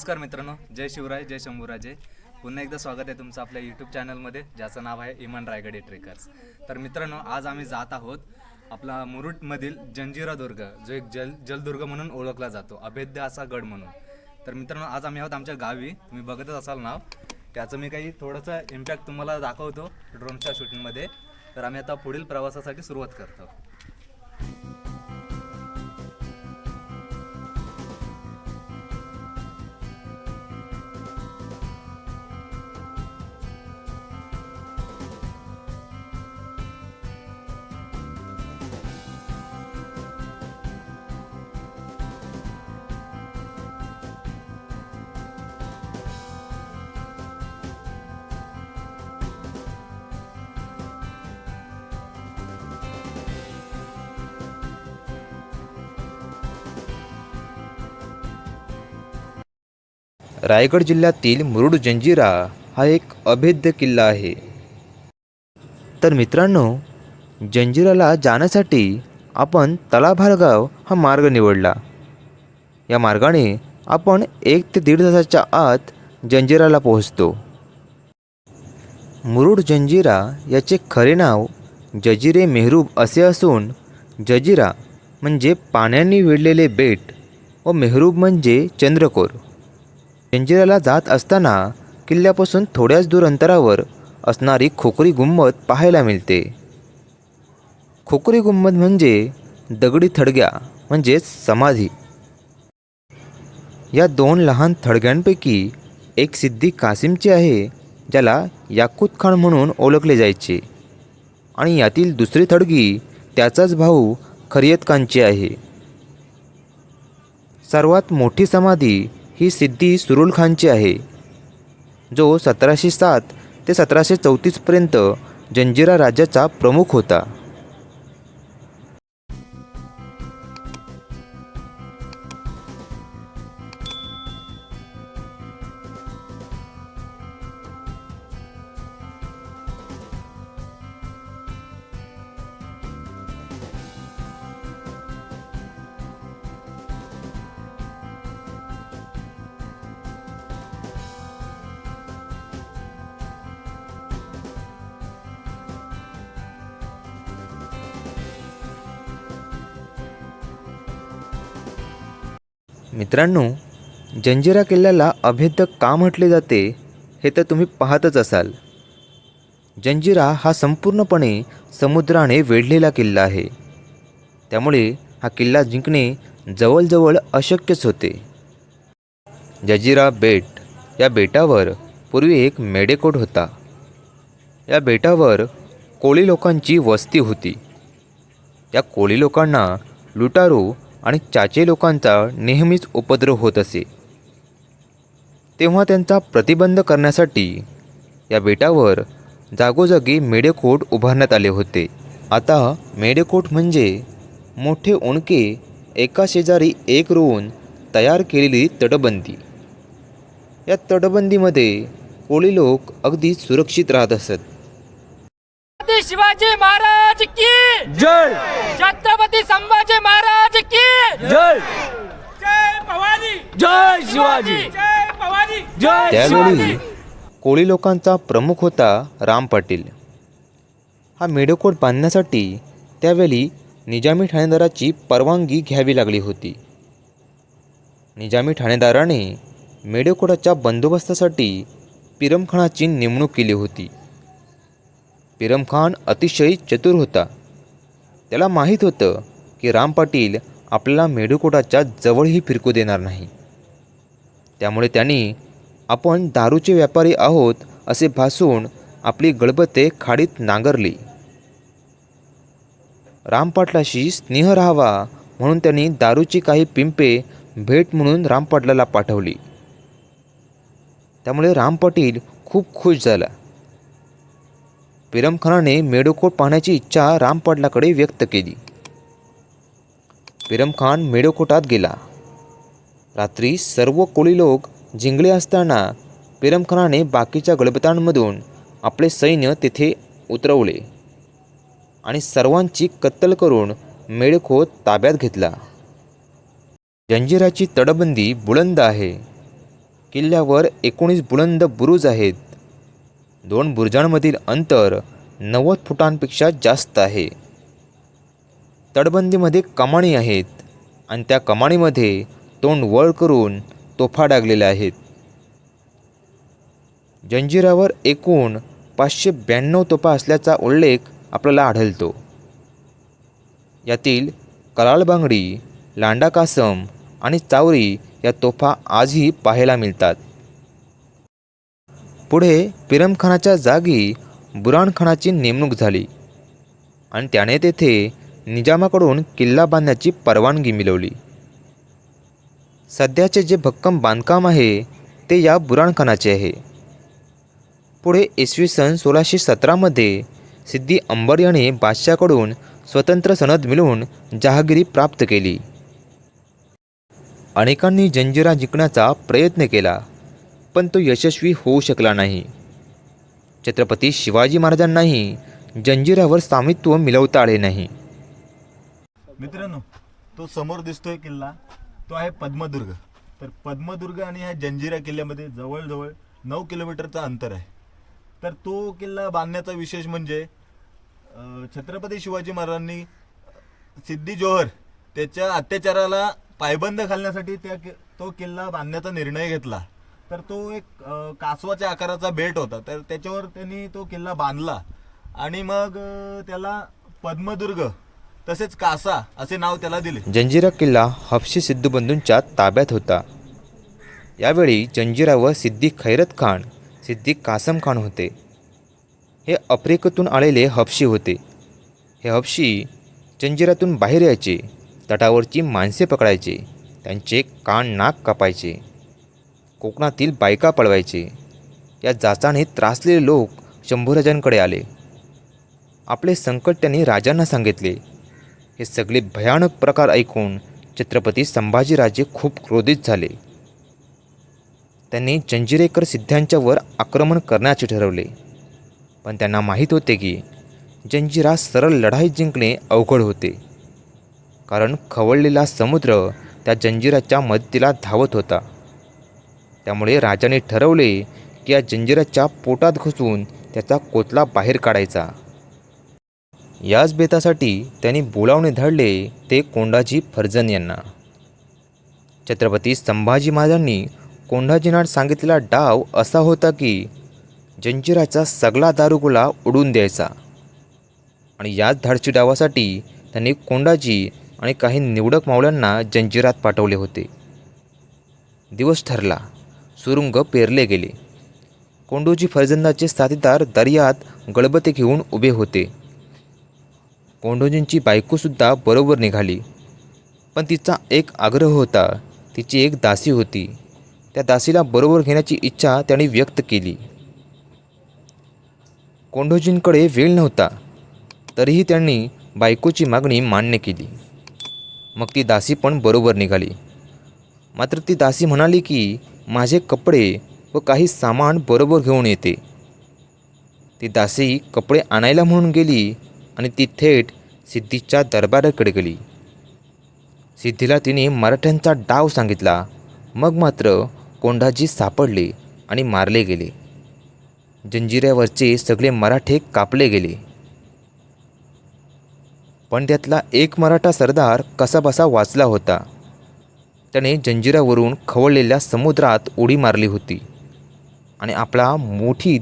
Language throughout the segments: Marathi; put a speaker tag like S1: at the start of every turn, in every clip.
S1: नमस्कार मित्रांनो जय शिवराय जय शंभूराजे. पुन्हा एकदा स्वागत आहे तुमचं आपल्या यूट्यूब चॅनलमध्ये ज्याचं नाव आहे इमान रायगडे ट्रेकर्स तर मित्रांनो आज आम्ही जात आहोत आपला मुरुटमधील जंजिरा दुर्ग जो एक जल जलदुर्ग म्हणून ओळखला जातो अभेद्य असा गड म्हणून. तर मित्रांनो आज आम्ही आहोत आमच्या गावी तुम्ही बघतच असाल नाव. त्याचं मी काही थोडंसं इम्पॅक्ट तुम्हाला दाखवतो ड्रोनच्या शूटिंगमध्ये तर आम्ही आता पुढील प्रवासासाठी सुरुवात करतो.
S2: रायगड जिल्ह्यातील मुरुड जंजिरा हा एक अभेद्य किल्ला आहे. तर मित्रांनो जंजिराला जाण्यासाठी आपण तलाभारगाव हा मार्ग निवडला. या मार्गाने आपण एक ते दीड तासाच्या आत जंजिराला पोहोचतो. मुरुड जंजिरा याचे खरे नाव जजिरे मेहरूब असे असून जजिरा म्हणजे पाण्याने वेढलेले बेट व मेहरूब म्हणजे चंद्रकोर. जंजिराला जात असताना किल्ल्यापासून थोड्याच दूर अंतरावर असणारी खोकरी गुंमत पाहायला मिळते. खोकरी गुंमत म्हणजे दगडी थडग्या म्हणजेच समाधी. या दोन लहान थडग्यांपैकी एक सिद्धी कासिमची आहे ज्याला याकूत खान म्हणून ओळखले जायचे. आणि यातील दुसरी थडगी त्याचाच भाऊ खरियत खानची आहे. सर्वात मोठी समाधी ही सिद्धी सुरुल खानची आहे जो सतराशे सात ते सतराशे चौतीसपर्यंत जंजिरा राज्याचा प्रमुख होता. मित्रांनो जंजिरा किल्ल्याला अभेद्य का म्हटले जाते हे तर तुम्ही पाहतच असाल. जंजिरा हा संपूर्णपणे समुद्राने वेढलेला किल्ला आहे. त्यामुळे हा किल्ला जिंकणे जवळजवळ अशक्यच होते. जजिरा बेट या बेटावर पूर्वी एक मेडेकोट होता. या बेटावर कोळी लोकांची वस्ती होती. त्या कोळी लोकांना लुटारू आणि चाचे लोकांचा नेहमीच उपद्रव होत असे. तेव्हा त्यांचा प्रतिबंध करण्यासाठी या बेटावर जागोजागी मेडेकोट उभारण्यात आले होते. आता मेडेकोट म्हणजे मोठे ओणके एका शेजारी एक रोवून तयार केलेली तटबंदी. या तटबंदीमध्ये कोळी लोक अगदी सुरक्षित राहत असत.
S3: छत्रपती शिवाजी महाराज की।
S4: जय।
S3: छत्रपती संभाजी महाराज की।
S4: जय।
S3: जय भवानी।
S4: जय शिवाजी।
S3: जय भवानी।
S4: जय
S2: त्यावेळी
S4: शिवाजी।
S2: कोळी लोकांचा प्रमुख होता राम पाटील. हा मेढोकोट बांधण्यासाठी त्यावेळी निजामी ठाणेदाराची परवानगी घ्यावी लागली होती. निजामी ठाणेदाराने मेढोकोटाच्या बंदोबस्तासाठी पिरमखानाची नेमणूक केली होती. पिरमखान अतिशय चतुर होता. त्याला माहीत होतं की राम पाटील आपल्याला मेढोकोटाच्या जवळही फिरकू देणार नाही. त्यामुळे त्यांनी आपण दारूचे व्यापारी आहोत असे भासून आपली गळबते खाडीत नांगरली. रामपाटलाशी स्नेह राहावा म्हणून त्यांनी दारूची काही पिंपे भेट म्हणून रामपाटलाला पाठवली. त्यामुळे राम पाटील खूप खुश झाला. पिरमखानाने मेडोकोट पाहण्याची इच्छा रामपाडलाकडे व्यक्त केली. पिरमखान मेडोकोटात गेला. रात्री सर्व कोळी लोक जिंकले असताना पिरमखानाने बाकीच्या गळबतांमधून आपले सैन्य तेथे उतरवले आणि सर्वांची कत्तल करून मेळखोत ताब्यात घेतला. जंजिराची तडबंदी बुलंद आहे. किल्ल्यावर एकोणीस बुलंद बुरुज आहेत. दोन बुरुजांमधील अंतर नव्वद फुटांपेक्षा जास्त आहे. तटबंदीमध्ये कमाणी आहेत आणि त्या कमाणीमध्ये तोंड वळ करून तोफा डागलेल्या आहेत. जंजिरावर एकूण पाचशे ब्याण्णव तोफा असल्याचा उल्लेख आपल्याला आढळतो. यातील कलाल बांगडी लांडा कासम आणि चावरी या तोफा आजही पाहायला मिळतात. पुढे पिरमखानाच्या जागी बुराणखानाची नेमणूक झाली. आणि त्याने तेथे निजामाकडून किल्ला बांधण्याची परवानगी मिळवली. सध्याचे जे भक्कम बांधकाम आहे ते या बुराणखानाचे आहे. पुढे इसवी सन सोळाशे सतरामध्ये सिद्धी अंबर याने बादशाकडून स्वतंत्र सनद मिळवून जहागिरी प्राप्त केली. अनेकांनी जंजिरा जिंकण्याचा प्रयत्न केला. पण तो यशस्वी होऊ शकला नाही. छत्रपती शिवाजी महाराजांनाही जंजिरावर स्वामित्व मिळवता आले नाही.
S4: मित्रांनो तो समोर दिसतोय किल्ला. तो आहे पद्मदुर्ग. तर पद्मदुर्ग आणि ह्या जंजिरा किल्ल्यामध्ये जवळजवळ नऊ किलोमीटरचा अंतर आहे. तर तो किल्ला बांधण्याचा विशेष म्हणजे छत्रपती शिवाजी महाराजांनी सिद्धी जोहर त्याच्या अत्याचाराला पायबंद घालण्यासाठी त्या कि- तो किल्ला बांधण्याचा निर्णय घेतला. तर तो एक अं, कासवाच्या आकाराचा बेट होता. तर त्याच्यावर त्यांनी तो किल्ला बांधला. आणि मग अं, त्याला पद्मदुर्ग तसेच कासा असे नाव त्याला दिले.
S2: जंजिरा किल्ला हफशी सिद्धबंधूंच्या ताब्यात होता. यावेळी जंजिरावर सिद्धी खैरत खान सिद्धी कासम खान होते. हे आफ्रिकेतून आलेले हपशी होते. हे हपशी जंजिरातून बाहेर यायचे तटावरची माणसे पकडायचे त्यांचे कान नाक कापायचे. कोकणातील बायका पळवायचे. या जाचाने त्रासलेले लोक शंभूराजांकडे आले. आपले संकट त्यांनी राजांना सांगितले. हे सगळे भयानक प्रकार ऐकून छत्रपती संभाजीराजे खूप क्रोधित झाले. त्यांनी जंजिरेकर सिद्ध्यांच्यावर आक्रमण करण्याचे ठरवले. पण त्यांना माहीत होते की जंजिरा सरळ लढाई जिंकणे अवघड होते. कारण खवळलेला समुद्र त्या जंजिराच्या मदतीला धावत होता. त्यामुळे राजाने ठरवले की या जंजिराच्या पोटात घुसून त्याचा कोतला बाहेर काढायचा. याच बेतासाठी त्यांनी बोलावणे धाडले ते कोंडाजी फर्जन यांना. छत्रपती संभाजी महाराजांनी कोंढाजीनाड सांगितलेला डाव असा होता की जंजिराचा सगळा दारुगोला उडून द्यायचा. आणि याच धाडशी डावासाठी त्यांनी कोंडाजी आणि काही निवडक मावळ्यांना जंजिरात पाठवले होते. दिवस ठरला. सुरुंग पेरले गेले. कोंडोजी फर्जंदाचे साथीदार दर्यात गळबते घेऊन उभे होते. कोंडोजींची बायकोसुद्धा बरोबर निघाली. पण तिचा एक आग्रह होता. तिची एक दासी होती. त्या दासीला बरोबर घेण्याची इच्छा त्याने व्यक्त केली. कोंडोजींकडे वेळ नव्हता. तरीही त्यांनी बायकोची मागणी मान्य केली. मग ती दासी पण बरोबर निघाली. मात्र ती दासी म्हणाली की माझे कपडे व काही सामान बरोबर घेऊन येते. ती दासी कपडे आणायला म्हणून गेली आणि ती थेट सिद्धीच्या दरबाराकडे गेली. सिद्धीला तिने मराठ्यांचा डाव सांगितला. मग मात्र कोंढाजी सापडले आणि मारले गेले. जंजिऱ्यावरचे सगळे मराठे कापले गेले. पण त्यातला एक मराठा सरदार कसाबसा वाचला होता. त्याने जंजिरावरून खवळलेल्या समुद्रात उडी मारली होती. आणि आपला मोठीत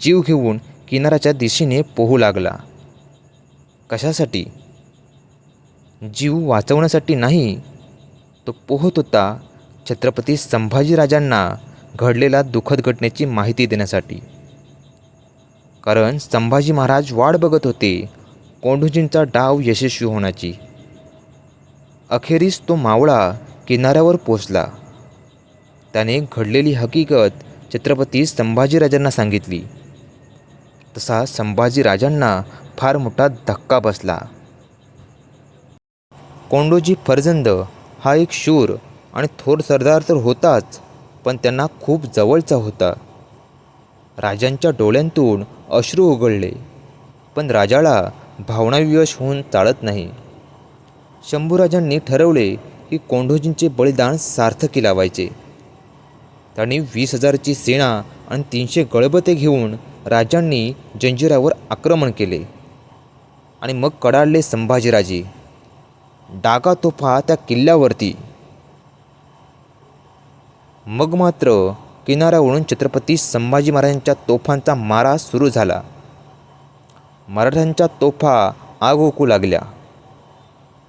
S2: जीव घेऊन किनाऱ्याच्या दिशेने पोहू लागला. कशासाठी? जीव वाचवण्यासाठी नाही तो पोहत होता छत्रपती संभाजीराजांना घडलेल्या दुःखद घटनेची माहिती देण्यासाठी. कारण संभाजी महाराज वाट बघत होते कोंडूजींचा डाव यशस्वी होण्याची. अखेरीस तो मावळा किनाऱ्यावर पोचला. त्याने घडलेली हकीकत छत्रपती संभाजीराजांना सांगितली. तसा संभाजीराजांना फार मोठा धक्का बसला. कोंडोजी फर्जंद हा एक शूर आणि थोर सरदार तर होताच पण त्यांना खूप जवळचा होता. राजांच्या डोळ्यांतून अश्रू उघडले पण राजाला भावनाविवश होऊन चालत नाही. शंभूराजांनी ठरवले की कोंढोजींचे बलिदान सार्थकी लावायचे. त्यांनी वीस हजारची सेना आणि तीनशे गळबते घेऊन राजांनी जंजिरावर आक्रमण केले. आणि मग कडाडले संभाजीराजे. डागा तोफा त्या किल्ल्यावरती. मग मात्र किनाऱ्यावरून छत्रपती संभाजी महाराजांच्या तोफांचा मारा सुरू झाला. मराठ्यांच्या तोफा आग ओकू लागल्या.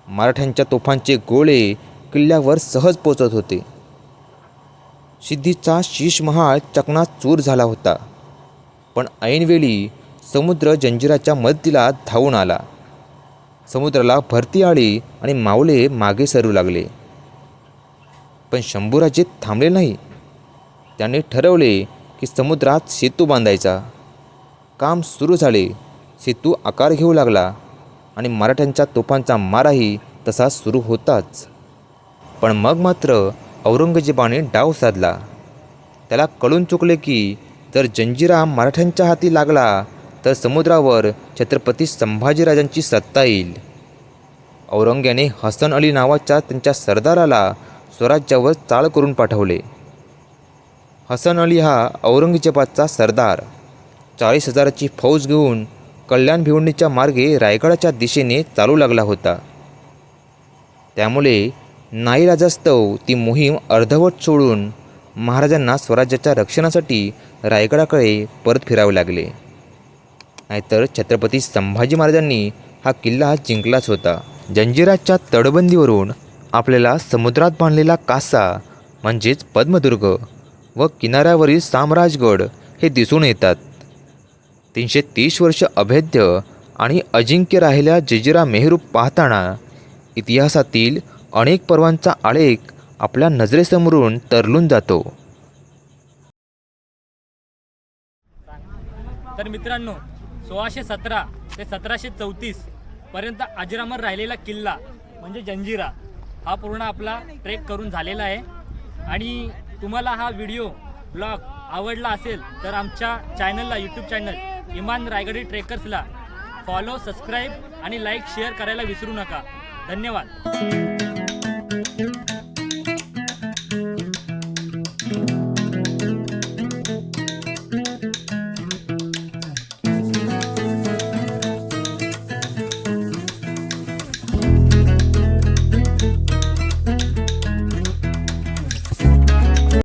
S2: मराठ्यांच्या तोफांचे गोळे किल्ल्यावर सहज पोचत होते. सिद्धीचा शीशमहाल चकणाचूर झाला होता. पण ऐनवेळी समुद्र जंजिराच्या मदतीला धावून आला. समुद्राला भरती आली आणि मावले मागे सरू लागले. पण शंभूराजे थांबले नाही. त्याने ठरवले की समुद्रात सेतू बांधायचा. काम सुरू झाले. सेतू आकार घेऊ लागला आणि मराठ्यांच्या तोफांचा माराही तसा सुरू होताच. पण मग मात्र औरंगजेबाने डाव साधला. त्याला कळून चुकले की जर जंजिरा मराठ्यांच्या हाती लागला तर समुद्रावर छत्रपती संभाजीराजांची सत्ता येईल. औरंग्याने हसन अली नावाच्या त्यांच्या सरदाराला स्वराज्यावर चाळ करून पाठवले. हसन अली हा औरंगजेबाचा सरदार. चाळीस हजाराची फौज घेऊन कल्याण भिवंडीच्या मार्गे रायगडाच्या दिशेने चालू लागला होता. त्यामुळे नाईलाजास्तव ती मोहीम अर्धवट सोडून महाराजांना स्वराज्याच्या रक्षणासाठी रायगडाकडे परत फिरावे लागले. नाहीतर छत्रपती संभाजी महाराजांनी हा किल्ला जिंकलाच होता. जंजिराच्या तडबंदीवरून आपल्याला समुद्रात बांधलेला कासा म्हणजेच पद्मदुर्ग व किनाऱ्यावरील साम्राजगड हे दिसून येतात. तीनशे तीस वर्ष अभेद्य आणि अजिंक्य राहिल्या जजिरा मेहरू पाहताना इतिहासातील अनेक पर्वांचा आलेख आपल्या नजरेसमोरून तरलून जातो.
S3: तर मित्रांनो सोळाशे सतरा ते सतराशे चौतीस पर्यंत अजरामर राहिलेला किल्ला म्हणजे जंजिरा हा पूर्ण आपला ट्रेक करून झालेला आहे. आणि तुम्हाला हा व्हिडिओ ब्लॉग आवडला असेल तर आमच्या चॅनलला यूट्यूब चॅनल इमान रायगडी ट्रेकर्सला फॉलो सबस्क्राईब आणि लाईक शेअर करायला विसरू नका. धन्यवाद.